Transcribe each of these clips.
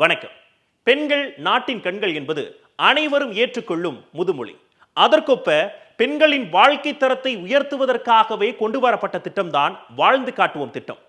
வணக்கம். பெண்கள் நாட்டின் கண்கள் என்பது அனைவரும் ஏற்றுக்கொள்ளும் முதுமொழி. அதற்கொப்ப பெண்களின் வாழ்க்கை தரத்தை உயர்த்துவதற்காகவே கொண்டு வரப்பட்ட திட்டம்தான் வாழ்ந்து காட்டுவோம் திட்டம்.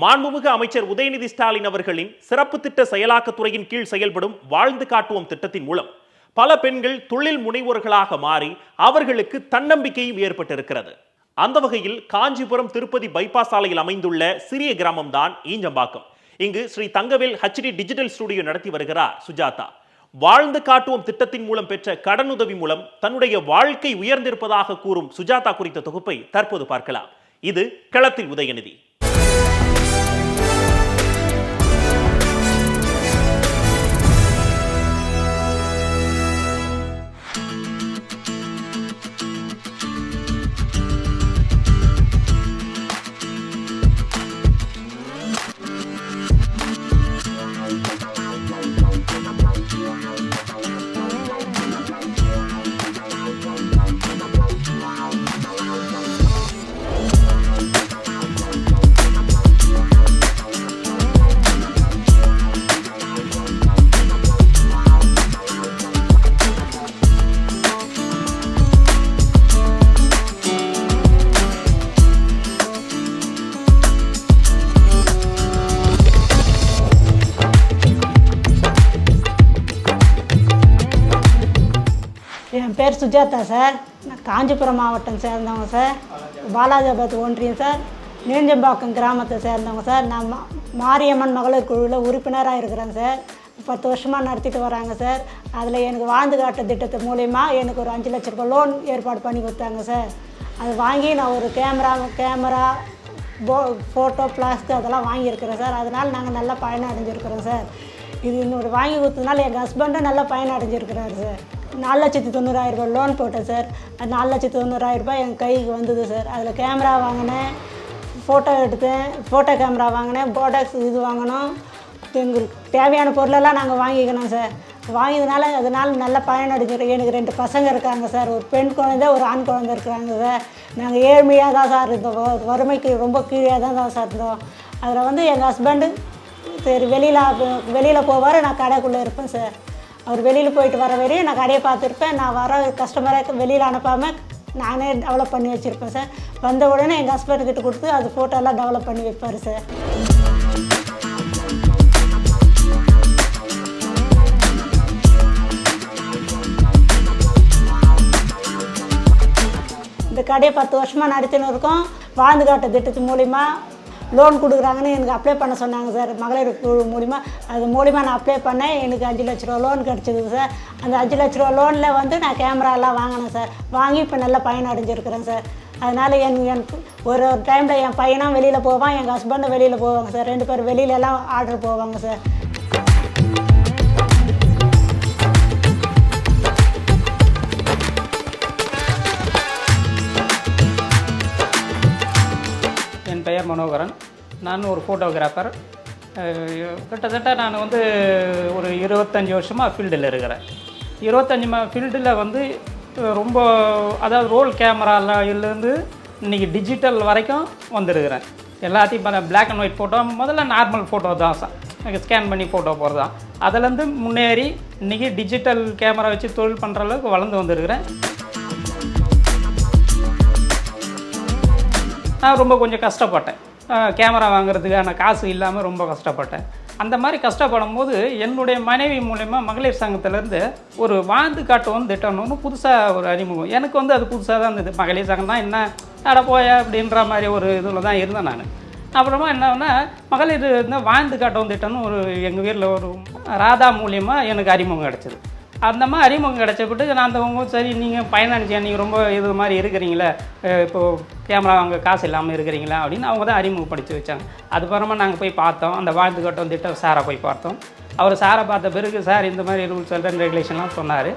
மாண்புமிகு அமைச்சர் உதயநிதி ஸ்டாலின் அவர்களின் சிறப்பு திட்ட செயலாக்கத்துறையின் கீழ் செயல்படும் வாழ்ந்து காட்டுவோம் திட்டத்தின் மூலம் பல பெண்கள் தொழில் முனைவோர்களாக மாறி அவர்களுக்கு தன்னம்பிக்கையும் ஏற்பட்டிருக்கிறது. அந்த வகையில் காஞ்சிபுரம் திருப்பதி பைபாஸ் சாலையில் அமைந்துள்ள சிறிய கிராமம்தான் ஈஞ்சம்பாக்கம். இங்கு Sri Thangavel HD digital studio நடத்தி வருகிறார் சுஜாதா. வாழ்ந்து காட்டுவோம் திட்டத்தின் மூலம் பெற்ற கடனுதவி மூலம் தன்னுடைய வாழ்க்கை உயர்ந்திருப்பதாக கூறும் சுஜாதா குறித்த தொகுப்பை தற்போது பார்க்கலாம். இது களத்தில் உதயநிதி. பேர் சுஜாதா சார். நான் காஞ்சிபுரம் மாவட்டம் சேர்ந்தவங்க சார். பாலாஜாபாத் ஒன்றியம் சார். நீஞ்சம்பாக்கம் கிராமத்தை சேர்ந்தவங்க சார். நான் மா- மாரியம்மன் மகளிர் குழுவில் உறுப்பினராக இருக்கிறேன் சார். பத்து வருஷமாக நடத்திட்டு வராங்க சார். அதில் எனக்கு வாழ்ந்து காட்ட திட்டத்து மூலயமா எனக்கு ஒரு அஞ்சு லட்ச ரூபாய் லோன் ஏற்பாடு பண்ணி கொடுத்தாங்க சார். அது வாங்கி நான் ஒரு கேமரா கேமரா போ ஃபோட்டோ பிளாஸ்க்கு அதெல்லாம் வாங்கியிருக்கிறேன் சார். அதனால் நாங்கள் நல்லா பயணம் அடைஞ்சிருக்கிறோம் சார். இது இன்னொரு வாங்கி கொடுத்ததுனால எங்கள் ஹஸ்பண்டும் நல்லா பயணம் அடைஞ்சிருக்கிறாரு சார். நாலு லட்சத்தி தொண்ணூறாயிரம் ரூபாய் லோன் போட்டேன் சார். அது நாலு லட்சத்தி தொண்ணூறாயிரம் ரூபாய் என் கைக்கு வந்தது சார். அதில் கேமரா வாங்கினேன் ஃபோட்டோ எடுத்தேன் ஃபோட்டோ கேமரா வாங்கினேன் போடாக்ஸ் இது வாங்கினோம். எங்களுக்கு தேவையான பொருளெல்லாம் நாங்கள் வாங்கிக்கணும் சார். வாங்கியதுனால அதனால் நல்ல பயன் அடைஞ்சிருக்கோம் எனக்கு ரெண்டு பசங்க இருக்காங்க சார். ஒரு பெண் குழந்தை ஒரு ஆண் குழந்தை இருக்கிறாங்க சார். நாங்கள் ஏழ்மையாக தான் சார் இருந்தோம். வறுமைக்கு ரொம்ப கீழே தான் தான் சார் இருந்தோம். அதில் வந்து எங்கள் ஹஸ்பண்டு சரி வெளியில் வெளியில் போவார் நான் கடைக்குள்ளே இருப்பேன் சார். அவர் வெளியில் போயிட்டு வர வரையும் நான் கடையை பார்த்துருப்பேன். நான் வர கஸ்டமரை வெளியில் அனுப்பாமல் நானே டெவலப் பண்ணி வச்சுருப்பேன் சார். வந்த உடனே எங்கள் ஹஸ்பண்ட் கிட்ட கொடுத்து அது ஃபோட்டோலாம் டெவலப் பண்ணி வைப்பார் சார். இந்த கடையை பத்து வருஷமாக நடத்தின்னு இருக்கோம். வாழ்ந்து காட்ட திட்டத்து மூலிமா லோன் கொடுக்குறாங்கன்னு எனக்கு அப்ளை பண்ண சொன்னாங்க சார் மகளிர் குழு மூலிமா அது மூலிமா நான் அப்ளை பண்ணேன். எனக்கு அஞ்சு லட்ச ரூபா லோன் கிடச்சிது சார் அந்த அஞ்சு லட்ச ரூபா லோனில் வந்து நான் கேமராலாம் வாங்கினேன் சார் வாங்கி இப்போ நல்லா பயன் அடைஞ்சிருக்கிறேன் சார் அதனால் என் என் ஒரு ஒரு டைமில் என் பையனும் வெளியில் போவான் எங்கள் ஹஸ்பண்டும் வெளியில் போவாங்க சார் ரெண்டு பேரும் வெளியில எல்லாம் ஆர்டர் போவாங்க சார் பெயர் மனோகரன். நான் ஒரு ஃபோட்டோகிராஃபர் கிட்டத்தட்ட நான் வந்து ஒரு இருபத்தஞ்சி வருஷமாக ஃபீல்டில் இருக்கிறேன். இருபத்தஞ்சி மா ஃபீல்டில் வந்து ரொம்ப அதாவது ரோல் கேமராலேருந்து இன்றைக்கி டிஜிட்டல் வரைக்கும் வந்துருக்கிறேன். எல்லாத்தையும் பார்த்தா பிளாக் அண்ட் ஒயிட் ஃபோட்டோ முதல்ல நார்மல் ஃபோட்டோ தான் சார். ஸ்கேன் பண்ணி ஃபோட்டோ போகிறது தான் அதுலேருந்து முன்னேறி இன்றைக்கி டிஜிட்டல் கேமரா வச்சு தொழில் பண்ணுற அளவுக்கு வளர்ந்து வந்துருக்கிறேன். நான் ரொம்ப கொஞ்சம் கஷ்டப்பட்டேன். கேமரா வாங்குறதுக்கான காசு இல்லாமல் ரொம்ப கஷ்டப்பட்டேன். அந்த மாதிரி கஷ்டப்படும் போது என்னுடைய மனைவி மூலயமா மகளிர் சங்கத்திலேருந்து ஒரு வாழ்ந்து காட்டுவோம் திட்டணும்னு புதுசாக ஒரு அறிமுகம். எனக்கு வந்து அது புதுசாக தான் இருந்தது. மகளிர் சங்கம் தான் என்ன அட போய அப்படின்ற மாதிரி ஒரு இதில் தான் இருந்தேன் நான். அப்புறமா என்னன்னா மகளிர் இருந்தால் வாழ்ந்து காட்டுவோம் திட்டம்னு ஒரு எங்கள் வீட்டில் ஒரு ராதா மூலியமாக எனக்கு அறிமுகம் கிடச்சிது. அந்த மாதிரி அறிமுகம் கிடச்சப்பட்டு நான் அந்த உங்க சரி நீங்கள் பயனடைஞ்சேன் நீங்கள் ரொம்ப இது மாதிரி இருக்கிறீங்களே இப்போது கேமரா வாங்க காசு இல்லாமல் இருக்கிறீங்களா அப்படின்னு அவங்க தான் அறிமுகப்படுத்தி வச்சாங்க. அதுக்கப்புறமா நாங்கள் போய் பார்த்தோம். அந்த வாழ்ந்து கட்டம் திட்டம் சாரை போய் பார்த்தோம். அவர் சாரை பார்த்த பிறகு சார் இந்த மாதிரி ரூல்ஸ் அண்ட் ரெகுலேஷன்லாம் சொன்னார்.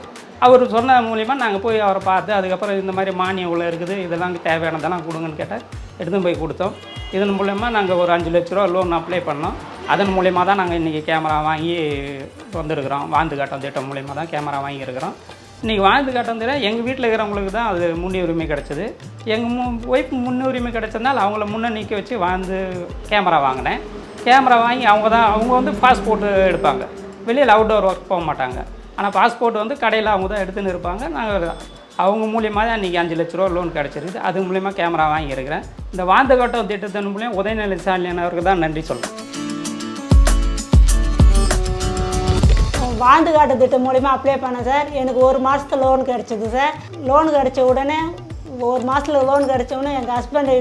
அவர் சொன்ன மூலிமா நாங்கள் போய் அவரை பார்த்து அதுக்கப்புறம் இந்த மாதிரி மானியம் உள்ள இருக்குது இதெல்லாம் தேவையானதெல்லாம் கொடுங்கன்னு கேட்டால் எடுத்துன்னு போய் கொடுத்தோம். இதன் மூலயமா நாங்கள் ஒரு அஞ்சு லட்ச ரூபா லோன் அப்ளை பண்ணோம். அதன் மூலயமா தான் நாங்கள் இன்றைக்கி கேமரா வாங்கி வந்திருக்கிறோம். வாழ்ந்து காட்டம் திட்டம் மூலயமா தான் கேமரா வாங்கியிருக்கிறோம். இன்றைக்கி வாழ்ந்து காட்டம் திட்டம் எங்கள் வீட்டில் இருக்கிறவங்களுக்கு தான் அது முன்னுரிமை கிடச்சிது. எங்கள் மு ஒய்ஃப் முன்னுரிமை கிடச்சதுனால அவங்கள முன்னே நிற்க வச்சு வாழ்ந்து கேமரா வாங்கினேன். கேமரா வாங்கி அவங்க தான் அவங்க வந்து பாஸ்போர்ட்டு எடுப்பாங்க. வெளியில் அவுட்டோர் ஒர்க் போக மாட்டாங்க. ஆனால் பாஸ்போர்ட் வந்து கடையில் அவங்க தான் எடுத்துன்னு இருப்பாங்க. நாங்கள் அவங்க மூலியமாக தான் இன்றைக்கி அஞ்சு லட்ச ரூபா லோன் கிடச்சிருக்குது. அது மூலியமாக கேமரா வாங்கியிருக்கிறேன். இந்த வாழ்ந்து காட்டம் திட்டத்தின் மூலியம் உதயநிலை ஸ்டாலின் அவருக்கு தான் நன்றி சொல்கிறேன் வாழ்ந்து காட்டு திட்டம் மூலிமா அப்ளை பண்ணேன் சார் எனக்கு ஒரு மாதத்துல லோன் கிடச்சிது சார் லோன் கிடச்ச உடனே ஒரு மாதத்துல லோன் கிடச்ச உடனே எங்கள் ஹஸ்பண்ட்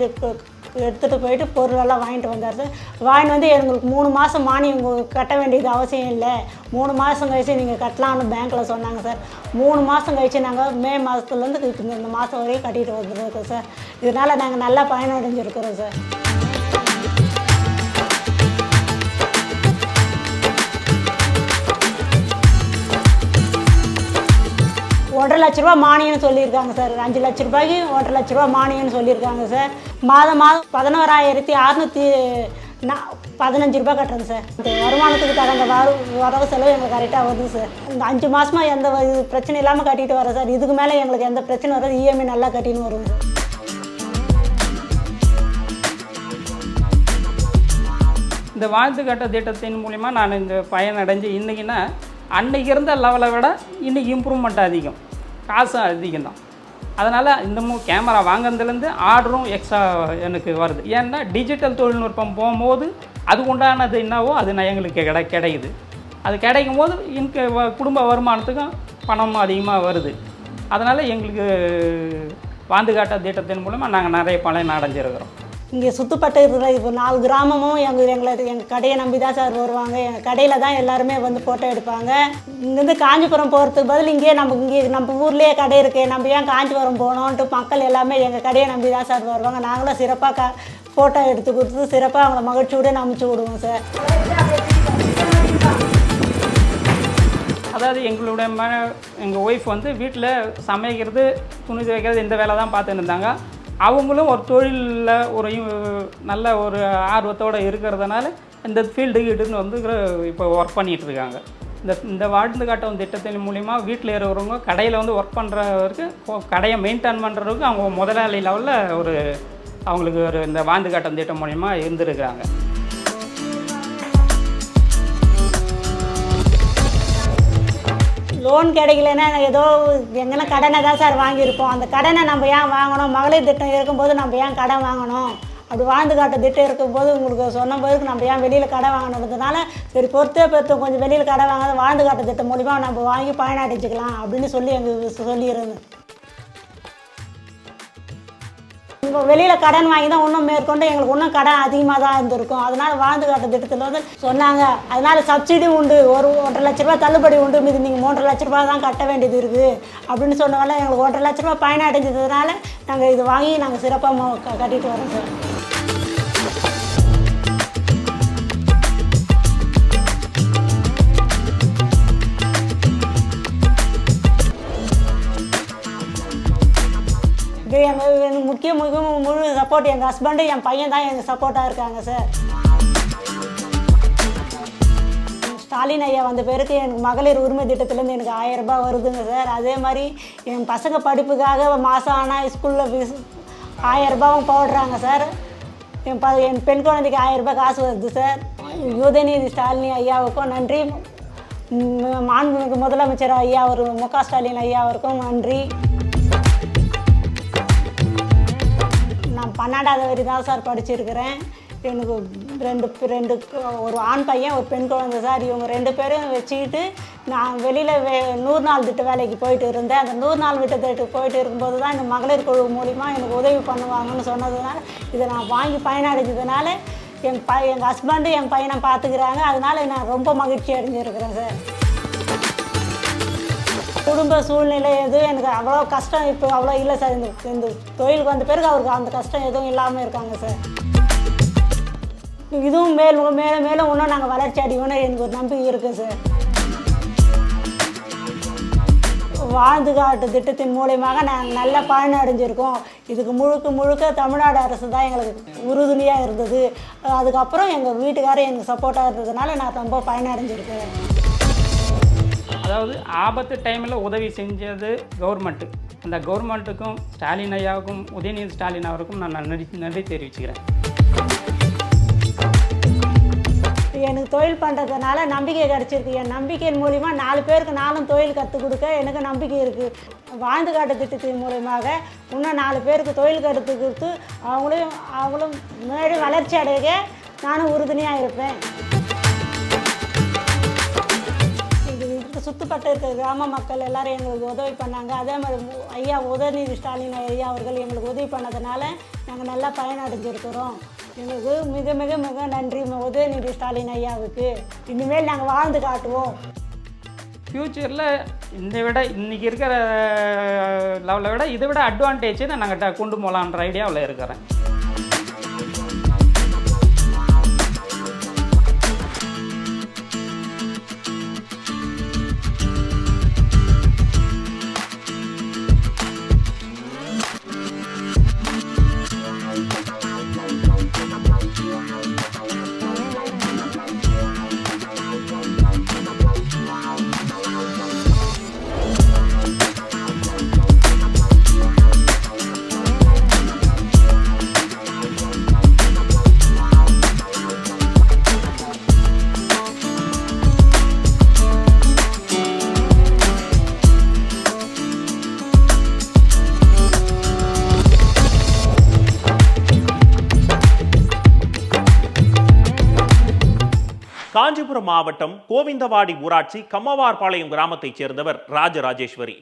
எடுத்துகிட்டு போயிட்டு பொருளெல்லாம் வாங்கிட்டு வந்தார் சார் வாங்கிட்டு வந்து எங்களுக்கு மூணு மாதம் மானியம் கட்ட வேண்டியது அவசியம் இல்லை. மூணு மாதம் கழிச்சு நீங்கள் கட்டலாம்னு பேங்க்கில் சொன்னாங்க சார் மூணு மாதம் கழிச்சு நாங்கள் மே மாதத்துலேருந்து இந்த மாதம் வரையும் கட்டிட்டு வந்துருக்கோம் சார் இதனால் நாங்கள் நல்லா பயனடைஞ்சிருக்கிறோம் சார் ஒன்றரை லட்ச ரூபா மானியம்னு சொல்லியிருக்காங்க சார். அஞ்சு லட்ச ரூபாய்க்கு ஒன்றரை லட்ச ரூபா மானியம்னு சொல்லியிருக்காங்க சார். மாதம் மாதம் பதினோராயிரத்தி அறநூற்றி நான் பதினஞ்சு ரூபாய் கட்டுறேங்க சார். இந்த வருமானத்துக்கு தகுந்த வர வரவு செலவு எங்களுக்கு கரெக்டாக வருது சார். இந்த அஞ்சு மாதமாக எந்த பிரச்சனை இல்லாமல் கட்டிட்டு வரேன் சார். இதுக்கு மேலே எங்களுக்கு எந்த பிரச்சனை வராது. இஎம்ஐ நல்லா கட்டின்னு வருங்க சார். இந்த வாழ்த்து கட்ட திட்டத்தின் மூலிமா நான் இந்த பயனடைஞ்சு இன்றைக்கின்னா அன்னைக்கு இருந்த லெவலை விட இன்றைக்கி இம்ப்ரூவ்மெண்ட் அதிகம். காசும் அதிகம் தான் அதனால் இன்னமும் கேமரா வாங்கினதுலேருந்து ஆர்டரும் எக்ஸ்ட்ரா எனக்கு வருது. ஏன்னா டிஜிட்டல் தொழில்நுட்பம் போகும்போது அதுக்கு உண்டானது என்னவோ அது நான் எங்களுக்கு கிட கிடைக்குது அது கிடைக்கும் போது இன்க வ- குடும்ப வருமானத்துக்கும் பணம் அதிகமாக வருது. அதனால் எங்களுக்கு வாந்து காட்ட திட்டத்தின் மூலமாக நாங்கள் நிறைய பலன் அடைஞ்சிருக்கிறோம். இங்கே சுற்றுப்பட்ட இப்போ நாலு கிராமமும் எங்கள் எங்களை எங்கள் கடையை நம்பி தான் சார் வருவாங்க. எங்கள் கடையில் தான் எல்லாருமே வந்து ஃபோட்டோ எடுப்பாங்க. இங்கேருந்து காஞ்சிபுரம் போகிறதுக்கு பதில் இங்கேயே நம்ம இங்கே நம்ம ஊர்லேயே கடை இருக்குது நம்ம ஏன் காஞ்சிபுரம் போகணுன்ட்டு மக்கள் எல்லாமே எங்கள் கடையை நம்பி தான் சார் வருவாங்க. நாங்களும் சிறப்பாக க ஃபோட்டோ எடுத்து கொடுத்து சிறப்பாக அவங்கள மகிழ்ச்சியோடு அமுச்சு விடுவோம் சார். அதாவது எங்களுடைய ம எங்கள் ஒய்ஃப் வந்து வீட்டில் சமைக்கிறது துணி துவைக்கிறது இந்த வேலை தான் பார்த்துன்னு இருந்தாங்க. அவங்களும் ஒரு தொழிலில் ஒரு நல்ல ஒரு ஆர்வத்தோடு இருக்கிறதுனால இந்த ஃபீல்டுக்கு இட்டுன்னு வந்து இப்போ ஒர்க் பண்ணிகிட்டு இருக்காங்க. இந்த இந்த வாழ்ந்து காட்டும் திட்டத்தின் மூலிமா வீட்டில் இருக்கிறவங்க கடையில் வந்து ஒர்க் பண்ணுறவருக்கு கடையை மெயின்டைன் பண்ணுறதுக்கு அவங்க முதலாளி லெவலில் ஒரு அவங்களுக்கு ஒரு இந்த வாழ்ந்து காட்டும் திட்டம் மூலிமா இருந்திருக்கிறாங்க. லோன் கிடைக்கலன்னா ஏதோ எங்கன்னா கடனை தான் சார் வாங்கியிருப்போம். அந்த கடனை நம்ம ஏன் வாங்கணும்? மகளிர் திட்டம் இருக்கும்போது நம்ம ஏன் கடன் வாங்கணும்? அப்படி வாழ்ந்து காட்ட திட்டம் இருக்கும்போது உங்களுக்கு சொன்ன போதுக்கு நம்ம ஏன் வெளியில் கடை வாங்கணுன்றதுனால சரி பொறுத்தே பொறுத்த கொஞ்சம் வெளியில் கடை வாங்காத வாழ்ந்து காட்ட திட்டம் மூலிமா நம்ம வாங்கி பயனடைஞ்சிக்கலாம் அப்படின்னு சொல்லி எங்களுக்கு சொல்லியிருந்தேன். இப்போ வெளியில் கடன் வாங்கி தான் இன்னும் மேற்கொண்டு எங்களுக்கு இன்னும் கடன் அதிகமாக தான் இருந்திருக்கும். அதனால் வாழ்ந்து காட்ட திட்டத்தில் வந்து சொன்னாங்க. அதனால் சப்சிடி உண்டு. ஒரு ஒன்றரை லட்ச ரூபா தள்ளுபடி உண்டு. மீது நீங்கள் மூன்றரை லட்ச ரூபா தான் கட்ட வேண்டியது இருக்குது அப்படின்னு சொன்னதால எங்களுக்கு ஒன்றரை லட்ச ரூபா பயனடைஞ்சதுனால நாங்கள் இது வாங்கி நாங்கள் சிறப்பாக கட்டிட்டு வரோம் சார். முக்கிய முக்கிய முழு சப்போர்ட் எங்கள் ஹஸ்பண்டு என் பையன் தான் எங்கள் சப்போர்ட்டாக இருக்காங்க சார் ஸ்டாலின் ஐயா வந்த பிறகு எனக்கு மகளிர் உரிமை திட்டத்துலேருந்து எனக்கு ஆயிரம் ரூபாய் வருதுங்க சார் அதே மாதிரி என் பசங்க படிப்புக்காக மாதம் ஆனால் ஸ்கூலில் ஃபீஸ் ஆயிரம் ரூபாவும் போடுறாங்க சார் என் ப என் பெண் குழந்தைக்கு ஆயிரம் ரூபாய் காசு வருது சார் யுவதநிதி ஸ்டாலினி ஐயாவுக்கும் நன்றி. மாண்புமிகு முதலமைச்சர் ஐயா அவர் மு க ஸ்டாலின் ஐயா அவருக்கும் நன்றி. பன்னெண்டாவது வரை தான் சார் படிச்சிருக்கிறேன். எனக்கு ரெண்டு ரெண்டு ஒரு ஆண் பையன் ஒரு பெண் குழந்தை சார். இவங்க ரெண்டு பேரும் வச்சுக்கிட்டு நான் வெளியில் வே நூறு நாள் திட்ட வேலைக்கு போயிட்டு இருந்தேன். அந்த நூறு நாள் திட்டத்துக்கு போயிட்டு இருக்கும்போது தான் இந்த மகளிர் குழு மூலிமா எனக்கு உதவி பண்ணுவாங்கன்னு சொன்னதுனால இதை நான் வாங்கி பயனடைஞ்சதுனால என் ப எங்கள் ஹஸ்பண்டு என் பையனை பார்த்துக்கிறாங்க. அதனால் நான் ரொம்ப மகிழ்ச்சி அடைஞ்சிருக்கிறேன் சார். குடும்ப சூழ்நிலை எதுவும் எனக்கு அவ்வளோ கஷ்டம் இப்போ அவ்வளோ இல்லை சார். இந்த இந்த தொழிலுக்கு வந்த பிறகு அவருக்கு அந்த கஷ்டம் எதுவும் இல்லாமல் இருக்காங்க சார். இதுவும் மேலும் மேலும் மேலும் இன்னும் நாங்கள் வளர்ச்சி அடைவோம்னு எனக்கு ஒரு நம்பிக்கை இருக்குது சார். வாழ்ந்து காட்டு திட்டத்தின் மூலயமாக நாங்கள் நல்ல பயன் அடைஞ்சிருக்கோம். இதுக்கு முழுக்க முழுக்க தமிழ்நாடு அரசு தான் எங்களுக்கு உறுதுணையாக இருந்தது. அதுக்கப்புறம் எங்கள் வீட்டுக்காரர் எனக்கு சப்போர்ட்டாக இருந்ததுனால நான் ரொம்ப பயனடைஞ்சிருக்கேன் அதாவது ஆபத்து டைமில் உதவி செஞ்சது கவர்மெண்ட்டு அந்த கவர்மெண்ட்டுக்கும் ஸ்டாலின் ஐயாவுக்கும் உதயநிதி ஸ்டாலின் அவருக்கும் நான் நன்றி நன்றி தெரிவிச்சுக்கிறேன். எனக்கு தொழில் பண்ணுறதுனால நம்பிக்கை கிடச்சிருக்கு. என் நம்பிக்கையின் மூலிமா நாலு பேருக்கு நானும் தொழில் கற்றுக் கொடுக்க எனக்கு நம்பிக்கை இருக்குது வாழ்ந்து காட்டு திட்டத்தின் மூலியமாக இன்னும் நாலு பேருக்கு தொழில் கற்றுக் கொடுத்து அவங்களையும் அவங்களும் மேலும் வளர்ச்சி அடைய நானும் உறுதுணையாக இருப்பேன். இது சுற்றுப்பட்டு இருக்கிற கிராம மக்கள் எல்லாரும் எங்களுக்கு உதவி பண்ணாங்க. அதே மாதிரி ஐயா உதயநிதி ஸ்டாலின் ஐயா அவர்கள் எங்களுக்கு உதவி பண்ணதுனால நாங்கள் நல்லா பயனடைஞ்சிருக்கிறோம் எங்களுக்கு மிக மிக மிக நன்றி உதயநிதி ஸ்டாலின் ஐயாவுக்கு. இனிமேல் நாங்கள் வாழ்ந்து காட்டுவோம். ஃப்யூச்சரில் இந்த விட இன்றைக்கி இருக்கிற லெவலை விட இதை விட அட்வான்டேஜ் தான் நாங்கள் கொண்டு போகலான்ற ஐடியாவில் இருக்கிறேன். காஞ்சிபுரம் மாவட்டம் கோவிந்தவாடி ஊராட்சி கம்மவார்பாளையம் கிராமத்தைச் சேர்ந்தவர் ராஜராஜேஸ்வரி.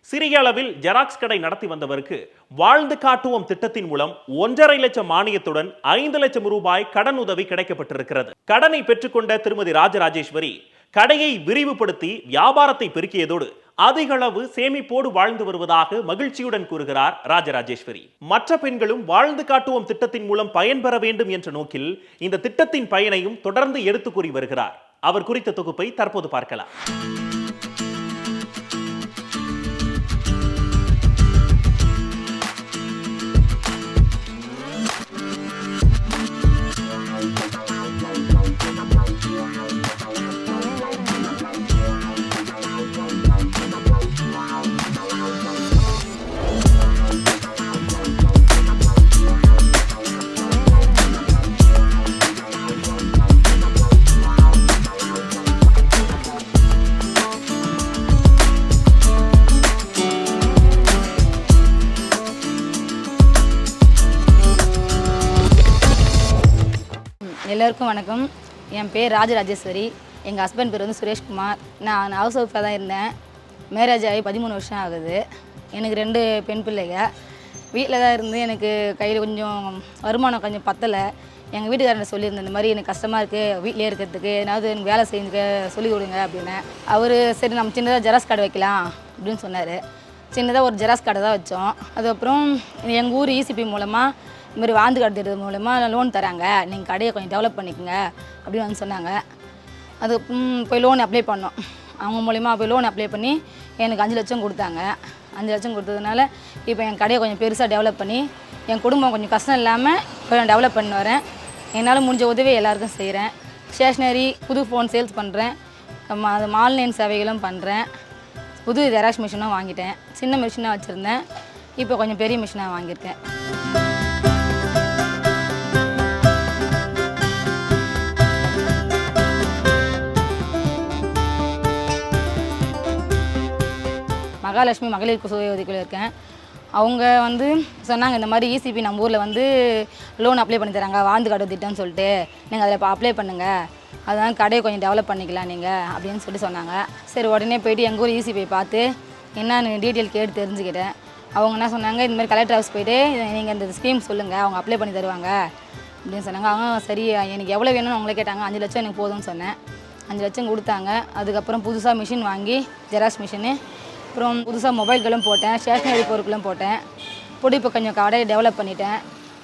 சிறிய அளவில் ஜெராக்ஸ் கடை நடத்தி வந்தவருக்கு வாழ்ந்து காட்டுவோம் திட்டத்தின் மூலம் ஒன்றரை லட்சம் மானியத்துடன் ஐந்து லட்சம் ரூபாய் கடன் உதவி கிடைக்கப்பட்டிருக்கிறது. கடனை பெற்றுக்கொண்ட திருமதி ராஜராஜேஸ்வரி கடையை விரிவுபடுத்தி வியாபாரத்தை பெருக்கியதோடு அதிகளவு சேமிப்போடு வாழ்ந்து வருவதாக மகிழ்ச்சியுடன் கூறுகிறார் ராஜராஜேஸ்வரி. மற்ற பெண்களும் வாழ்ந்து காட்டுவோம் திட்டத்தின் மூலம் பயன்பெற வேண்டும் என்ற நோக்கில் இந்த திட்டத்தின் பயனையும் தொடர்ந்து எடுத்து கூறி வருகிறார். அவர் குறித்த தொகுப்பை தற்போது பார்க்கலாம். எல்லோருக்கும் வணக்கம். என் பேர் ராஜராஜேஸ்வரி. எங்கள் ஹஸ்பண்ட் பேர் வந்து சுரேஷ்குமார். நான் ஹவுஸ் ஒய்ஃபாக தான் இருந்தேன். மேரேஜ் ஆகி பதிமூணு வருஷம் ஆகுது. எனக்கு ரெண்டு பெண் பிள்ளைங்க. வீட்டில் தான் இருந்து எனக்கு கையில் கொஞ்சம் வருமானம் கொஞ்சம் பத்தலை. எங்கள் வீட்டுக்காரர் சொல்லியிருந்தேன் இந்த மாதிரி எனக்கு கஷ்டமாக இருக்குது வீட்டிலே இருக்கிறதுக்கு ஏதாவது எனக்கு வேலை செஞ்சுக்க சொல்லிக் கொடுங்க அப்படின்னு. அவர் சரி நம்ம சின்னதாக ஜெராக்ஸ் கடை வைக்கலாம் அப்படின்னு சொன்னார். சின்னதாக ஒரு ஜெராக்ஸ் கடை தான் வச்சோம். அதுக்கப்புறம் எங்கள் ஊர் இசிபி மூலமாக இந்த மாதிரி வாழ்ந்து கடத்துறது மூலமாக லோன் தராங்க. நீங்கள் கடையை கொஞ்சம் டெவலப் பண்ணிக்கோங்க அப்படின்னு வந்து சொன்னாங்க. அது போய் லோன் அப்ளை பண்ணோம். அவங்க மூலிமா போய் லோன் அப்ளை பண்ணி எனக்கு அஞ்சு லட்சம் கொடுத்தாங்க. அஞ்சு லட்சம் கொடுத்ததுனால இப்போ என் கடையை கொஞ்சம் பெருசாக டெவலப் பண்ணி என் குடும்பம் கொஞ்சம் கஷ்டம் இல்லாமல் கொஞ்சம் டெவலப் பண்ணி வரேன். என்னால் முடிஞ்ச உதவி எல்லாருக்கும் செய்கிறேன் ஸ்டேஷ்னரி புது ஃபோன் சேல்ஸ் பண்ணுறேன் அது ஆன்லைன் சேவைகளும் பண்ணுறேன் புது ஜெராக்ஸ் மிஷினும் வாங்கிட்டேன். சின்ன மிஷினாக வச்சுருந்தேன். இப்போ கொஞ்சம் பெரிய மிஷினாக வாங்கியிருக்கேன். மகாலட்சுமி மகளிர் சுய உதவிக்குழு இருக்கேன். அவங்க வந்து சொன்னாங்க இந்த மாதிரி இசிபி நம்ம ஊரில் வந்து லோன் அப்ளை பண்ணி தராங்க வாழ்ந்து காட்டு திட்டம்னு சொல்லிட்டு. நீங்கள் அதில் இப்போ அப்ளை பண்ணுங்கள் அதான் கடையை கொஞ்சம் டெவலப் பண்ணிக்கலாம் நீங்கள் அப்படின்னு சொல்லி சொன்னாங்க. சரி உடனே போயிட்டு எங்கள் ஊர் இசிபி பார்த்து என்னன்னு டீட்டெயில் கேட்டு தெரிஞ்சுக்கிட்டேன். அவங்க என்ன சொன்னாங்க இந்த மாதிரி கலெக்டர் ஹவுஸ் போயிட்டு நீங்கள் இந்த ஸ்கீம் சொல்லுங்கள் அவங்க அப்ளை பண்ணி தருவாங்க அப்படின்னு சொன்னாங்க. அவங்க சரி எனக்கு எவ்வளோ வேணும்னு அவங்களே கேட்டாங்க அஞ்சு லட்சம் எனக்கு போதும்னு சொன்னேன். அஞ்சு லட்சம் கொடுத்தாங்க. அதுக்கப்புறம் புதுசாக மிஷின் வாங்கி ஜெராக்ஸ் மிஷினு அப்புறம் புதுசாக மொபைல்களும் போட்டேன் ஸ்டேஷ்னரி பொருட்களும் போட்டேன். பொடி இப்போ கொஞ்சம் கடையை டெவலப் பண்ணிட்டேன்.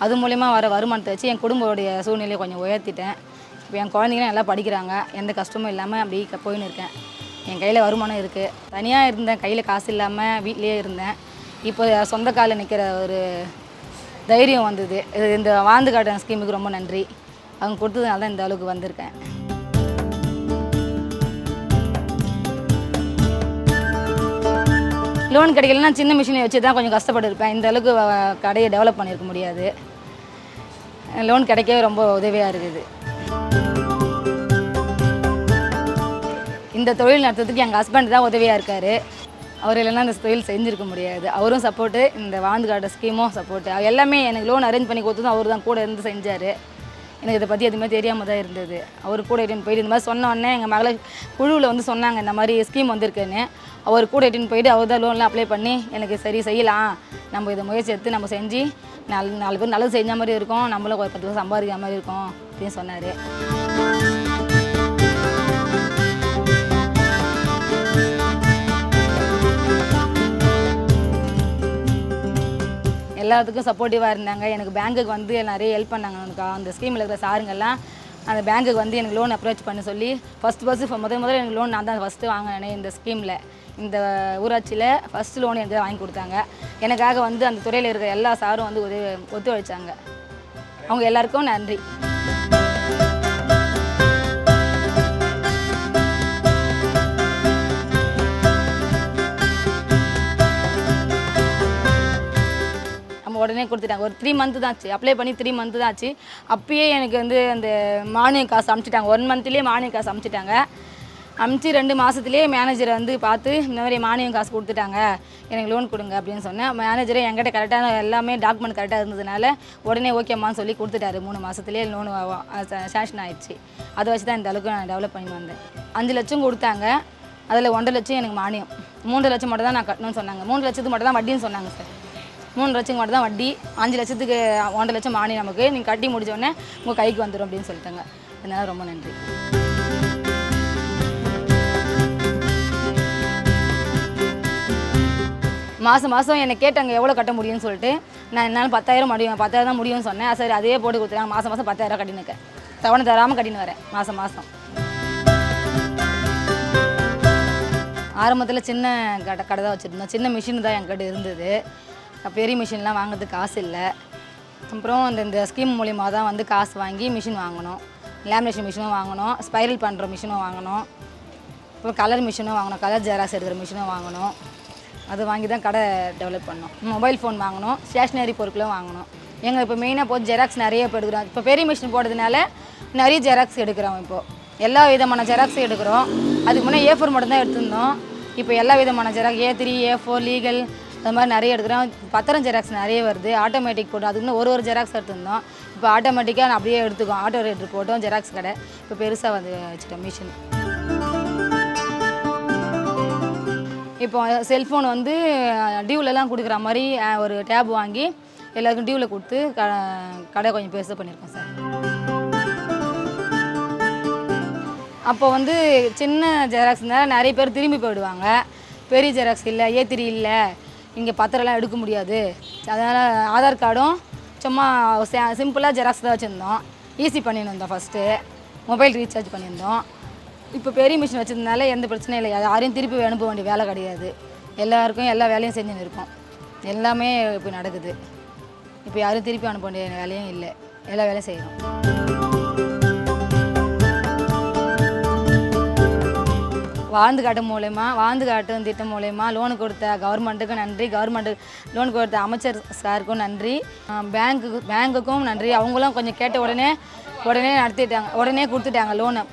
அது மூலிமா வர வருமானத்தை வச்சு என் குடும்பத்துடைய சூழ்நிலையை கொஞ்சம் உயர்த்திட்டேன். இப்போ என் குழந்தைங்களும் நல்லா படிக்கிறாங்க. எந்த கஷ்டமும் இல்லாமல் அப்படி போயின்னு இருக்கேன். என் கையில் வருமானம் இருக்குது தனியாக இருந்தேன் கையில் காசு இல்லாமல் வீட்லேயே இருந்தேன். இப்போ சொந்த காலில் நிற்கிற ஒரு தைரியம் வந்தது. இது இந்த வாழ்ந்து காட்டுற ஸ்கீமுக்கு ரொம்ப நன்றி. அவங்க கொடுத்ததுனால தான் இந்த அளவுக்கு வந்திருக்கேன். லோன் கிடைக்கலன்னா சின்ன மிஷினை வச்சு தான் கொஞ்சம் கஷ்டப்பட்டு இருப்பேன் இந்த அளவுக்கு கடையை டெவலப் பண்ணியிருக்க முடியாது. லோன் கிடைக்கவே ரொம்ப உதவியாக இருக்குது. இந்த தொழில் நடத்துறதுக்கு எங்கள் ஹஸ்பண்ட் தான் உதவியாக இருக்கார். அவர் இல்லைன்னா இந்த தொழில் செஞ்சுருக்க முடியாது. அவரும் சப்போர்ட்டு இந்த வாழ்ந்து காட்ட ஸ்கீமும் சப்போர்ட்டு எல்லாமே எனக்கு லோன் அரேஞ்ச் பண்ணி கொடுத்ததும் அவர் தான் கூட இருந்து செஞ்சார். எனக்கு இதை பற்றி எதுவுமே தெரியாமல் தான் இருந்தது. அவர் கூட இட்டுன்னு போயிட்டு இந்த மாதிரி சொன்ன உடனே எங்கள் மகளை குழுவில் வந்து சொன்னாங்க இந்த மாதிரி ஸ்கீம் வந்திருக்குன்னு. அவர் கூட இட்டுன்னு போயிட்டு அவர் தான் லோன்லாம் அப்ளை பண்ணி எனக்கு சரி செய்யலாம். நம்ம இதை முயற்சி எடுத்து நம்ம செஞ்சு நாலு நாலு பேர் நல்லது செஞ்ச மாதிரி இருக்கும். நம்மளும் ஒரு பத்து ரூபா சம்பாதிக்கிற மாதிரி இருக்கும் அப்படின்னு சொன்னார். எல்லாத்துக்கும் சப்போர்ட்டிவாக இருந்தாங்க. எனக்கு பேங்க்குக்கு வந்து நிறைய ஹெல்ப் பண்ணாங்க அந்த ஸ்கீமில் இருக்கிற சாருங்கெல்லாம் அந்த பேங்க்குக்கு வந்து எனக்கு லோன் அப்ரோச் பண்ண சொல்லி ஃபஸ்ட் ஃபஸ்ட்டு முதல் முதல்ல எனக்கு லோன் நான் தான் ஃபஸ்ட்டு வாங்கினேன் இந்த ஸ்கீமில் இந்த ஊராட்சியில் ஃபஸ்ட்டு லோன் எனக்கு வாங்கி கொடுத்தாங்க. எனக்காக வந்து அந்த துறையில் இருக்கிற எல்லா சாரும் வந்து உதவி ஒத்துழைச்சாங்க. அவங்க எல்லாருக்கும் நன்றி. உடனே கொடுத்துட்டாங்க. ஒரு த்ரீ மந்த்து தான் ஆச்சு. அப்ளை பண்ணி த்ரீ மந்த்து தான் ஆச்சு. அப்பயே எனக்கு வந்து அந்த மானிய காசு அமுச்சிட்டாங்க. ஒன் மந்த்லேயே மானிய காசு அமுச்சிட்டாங்க. அமுச்சு ரெண்டு மாதத்துலேயே மேனேஜரை வந்து பார்த்து இந்த மாதிரி மானியம் காசு கொடுத்துட்டாங்க. எனக்கு லோன் கொடுங்க அப்படின்னு சொன்னேன். மேனேஜரே என்கிட்ட கரெக்டான எல்லாமே டாக்குமெண்ட் கரெக்டாக இருந்ததுனால உடனே ஓகேம்மான்னு சொல்லி கொடுத்துட்டாரு. மூணு மாதத்துலேயே லோன் சேங்ஷன் ஆயிடுச்சு. அதை வச்சு தான் இந்த அளவுக்கு நான் டெவலப் பண்ணி வந்தேன். அஞ்சு லட்சம் கொடுத்தாங்க. அதில் ஒன்றரை லட்சம் எனக்கு மானியம். மூன்று லட்சம் மட்டும் தான் நான் கட்டணும்னு சொன்னாங்க. மூணு லட்சத்துக்கு மட்டும் தான் வட்டின்னு சொன்னாங்க சார் மூணு லட்சம் மட்டும் தான் வட்டி அஞ்சு லட்சத்துக்கு ஒன்றரை லட்சம் மானியம் நமக்கு. நீங்கள் கட்டி முடித்தோடனே உங்கள் கைக்கு வந்துடும் அப்படின்னு சொல்லிட்டாங்க. அதனால் ரொம்ப நன்றி. மாதம் மாதம் என்னை கேட்டாங்க எவ்வளோ கட்ட முடியும்னு சொல்லிட்டு. நான் என்னால் பத்தாயிரம் முடியும் பத்தாயிரம் தான் முடியும்னு சொன்னேன். சரி அதே போட்டு கொடுத்துருக்காங்க மாதம் மாதம் பத்தாயிரம் கட்டினுக்கேன் தவணை தராமல் கட்டின்னு வரேன் மாதம் மாதம் ஆரம்பத்தில் சின்ன கடை கடை தான் வச்சுருந்தோம். சின்ன மிஷின் தான் என்கிட்ட இருந்தது. பெரிய மிஷின்லாம் வாங்குறதுக்கு காசு இல்லை. அப்புறம் இந்த இந்த ஸ்கீம் மூலிமா தான் வந்து காசு வாங்கி மிஷின் வாங்கினோம் லேமினேஷன் மிஷினும் வாங்கினோம் ஸ்பைரல் பண்ணுற மிஷினும் வாங்கினோம் அப்புறம் கலர் மிஷினும் வாங்கினோம் கலர் ஜெராக்ஸ் எடுக்கிற மிஷினும் வாங்கினோம் அது வாங்கி தான் கடை டெவலப் பண்ணோம். மொபைல் ஃபோன் வாங்கினோம் ஸ்டேஷ்னரி பொருட்களும் வாங்கினோம் எங்கள் இப்போ மெயினாக போது ஜெராக்ஸ் நிறைய இப்போ எடுக்கிறோம் இப்போ பெரிய மிஷின் போடுறதுனால நிறைய ஜெராக்ஸ் எடுக்கிறோம் இப்போது எல்லா விதமான ஜெராக்ஸும் எடுக்கிறோம். அதுக்கு முன்னே ஏ ஃபோர் மட்டும் தான் எடுத்திருந்தோம். இப்போ எல்லா விதமான Xerox A three A four legal அது மாதிரி நிறைய எடுக்கிறோம் பத்திரம் ஜெராக்ஸ் நிறைய வருது. ஆட்டோமேட்டிக் போட்டு அதுக்கு ஒரு ஒரு ஜெராக்ஸ் எடுத்துருந்தோம். இப்போ ஆட்டோமேட்டிக்காக நான் அப்படியே எடுத்துக்கோம் ஆட்டோ ரேட்ரு போட்டோம். ஜெராக்ஸ் கடை. இப்போ பெருசாக வந்து வச்சுட்டோம் மிஷின் இப்போ செல்ஃபோன் வந்து டியூலலாம் கொடுக்குற மாதிரி ஒரு டேப் வாங்கி எல்லாருக்கும் டியூவில் கொடுத்து க கடை கொஞ்சம் பெருசாக பண்ணியிருக்கோம் சார். அப்போ வந்து சின்ன ஜெராக்ஸ் இருந்தால் நிறைய பேர் திரும்பி போயிடுவாங்க. பெரிய ஜெராக்ஸ் இல்லை ஏ த்ரீ இல்லை. இங்கே பத்திரம்லாம் எடுக்க முடியாது. அதனால் ஆதார் கார்டும் சும்மா சிம்பிளாக ஜெராக்ஸ் தான் வச்சுருந்தோம். ஈஸி பண்ணியிருந்தோம் ஃபஸ்ட்டு மொபைல் ரீசார்ஜ் பண்ணியிருந்தோம் இப்போ பெரிய மிஷின் வச்சுருந்தனால எந்த பிரச்சனையும் இல்லை. யாரையும் திருப்பி அனுப்ப வேண்டிய வேலை கிடையாது. எல்லாருக்கும் எல்லா வேலையும் செஞ்சுன்னு இருக்கோம். எல்லாமே இப்போ நடக்குது. இப்போ யாரும் திருப்பி அனுப்ப வேண்டிய வேலையும் இல்லை. எல்லா வேலையும் செய்கிறோம் வாழ்ந்து காட்டு மூலயமா வாழ்ந்து காட்டும் திட்டம் மூலயமா லோனு கொடுத்த கவர்மெண்ட்டுக்கும் நன்றி. கவர்மெண்ட்டு லோன் கொடுத்த அமைச்சர் சாருக்கும் நன்றி. பேங்க்கு பேங்க்குக்கும் நன்றி. அவங்களும் கொஞ்சம் கேட்ட உடனே உடனே நடத்திட்டாங்க உடனே கொடுத்துட்டாங்க லோனை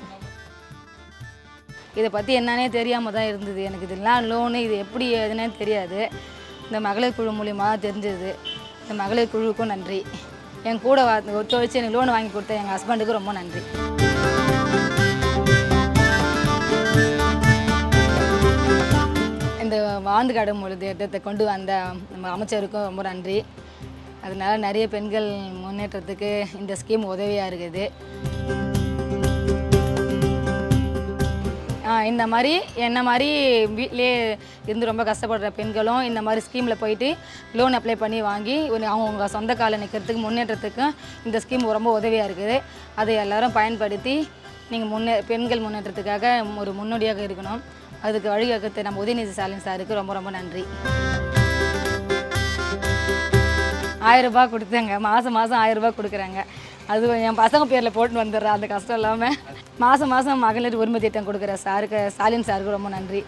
இதை பற்றி என்னன்னே தெரியாமல் தான் இருந்தது. எனக்கு இதெல்லாம் லோனு இது எப்படி எதுனே தெரியாது. இந்த மகளிர் குழு மூலியமாக தான் தெரிஞ்சது. இந்த மகளிர் குழுவுக்கும் நன்றி. என் கூட ஒத்துழைச்சி எனக்கு லோன் வாங்கி கொடுத்த எங்கள் ஹஸ்பண்டுக்கு ரொம்ப நன்றி. இந்த வாழ்ந்து காடும் பொழுது திட்டத்தை கொண்டு வந்த நம்ம அமைச்சருக்கும் ரொம்ப நன்றி. அதனால நிறைய பெண்கள் முன்னேற்றத்துக்கு இந்த ஸ்கீம் உதவியாக இருக்குது. இந்த மாதிரி என்ன மாதிரி வீட்டிலே இருந்து ரொம்ப கஷ்டப்படுற பெண்களும் இந்த மாதிரி ஸ்கீமில் போயிட்டு லோன் அப்ளை பண்ணி வாங்கி அவங்கவுங்க சொந்த காலில் நிற்கிறதுக்கு முன்னேற்றத்துக்கும் இந்த ஸ்கீம் ரொம்ப உதவியாக இருக்குது. அதை எல்லோரும் பயன்படுத்தி நீங்கள் முன்னே பெண்கள் முன்னேற்றத்துக்காக ஒரு முன்னோடியாக இருக்கணும். அதுக்கு வழிவகுத்த நம்ம உதயநிதி ஸ்டாலின் சாருக்கு ரொம்ப ரொம்ப நன்றி. ஆயிரம் ரூபாய் கொடுத்தாங்க. மாதம் மாதம் ஆயிரம் ரூபாய் கொடுக்குறாங்க. அது என் பசங்க பேரில் போட்டு வந்துடுறேன் அந்த கஷ்டம் இல்லாமல் மாதம் மாதம் மகளிர் உரிமை திட்டம் கொடுக்குற சாருக்கு ஸ்டாலின் சாருக்கு ரொம்ப நன்றி.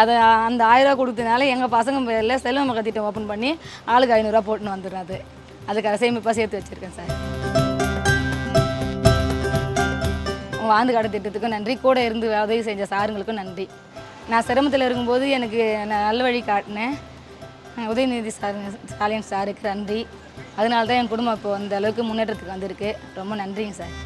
அதை அந்த ஆயிரரூவா கொடுத்ததுனால எங்கள் பசங்க பேரில் செல்வ மகள் திட்டம் ஓப்பன் பண்ணி ஆளுக்கு ஐநூறுரூவா போட்டுன்னு வந்துடுறேன் அது. அதுக்கு சேமிப்பாக சேர்த்து வச்சுருக்கேன் சார். வாழ்ந்து காட்டு திட்டத்துக்கும் நன்றி. கூட இருந்து உதவி செஞ்ச சாருங்களுக்கும் நன்றி. நான் சிரமத்தில் இருக்கும்போது எனக்கு நான் நல்ல வழி காட்டினேன். உதயநிதி சார் ஸ்டாலின் சாருக்கு நன்றி. அதனால தான் என் குடும்பம் இப்போ அந்த அளவுக்கு முன்னேற்றத்துக்கு வந்திருக்கு. ரொம்ப நன்றிங்க சார்.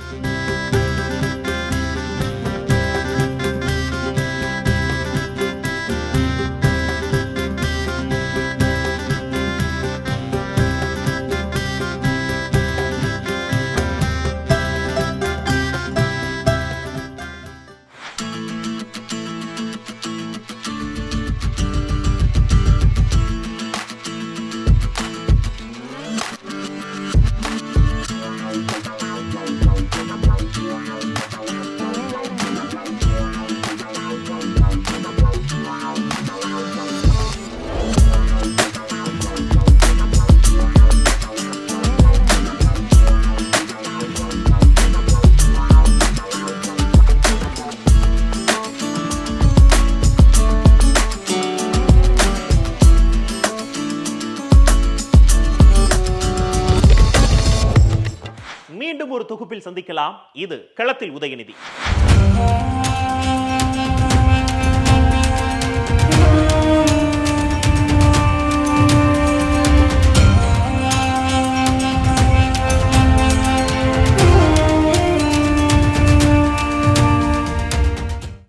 மீண்டும் சந்திக்கலாம் இது களத்தில் உதயநிதி.